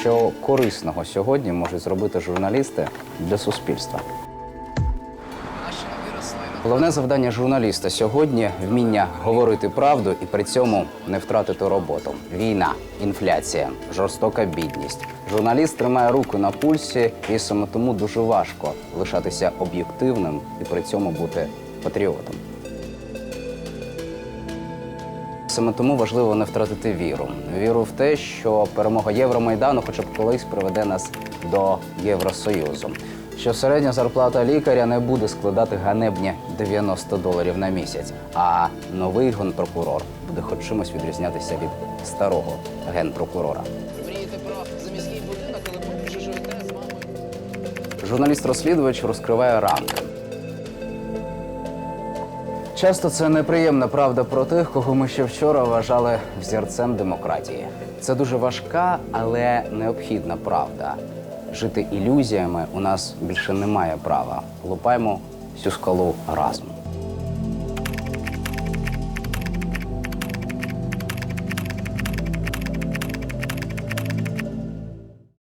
що корисного сьогодні можуть зробити журналісти для суспільства. Головне завдання журналіста сьогодні вміння говорити правду і при цьому не втратити роботу. Війна, інфляція, жорстока бідність. Журналіст тримає руку на пульсі, і саме тому дуже важко лишатися об'єктивним і при цьому бути патріотом. Саме тому важливо не втратити віру. Віру в те, що перемога Євромайдану, хоча б колись приведе нас до Євросоюзу. Що середня зарплата лікаря не буде складати ганебні 90 доларів на місяць, а новий генпрокурор буде хоч чимось відрізнятися від старого генпрокурора. Мрієте про заміський Часто це неприємна правда про тих, кого ми ще вчора вважали взірцем демократії. Це дуже важка, але необхідна правда. Жити ілюзіями у нас більше немає права. Лупаємо цю скалу разом.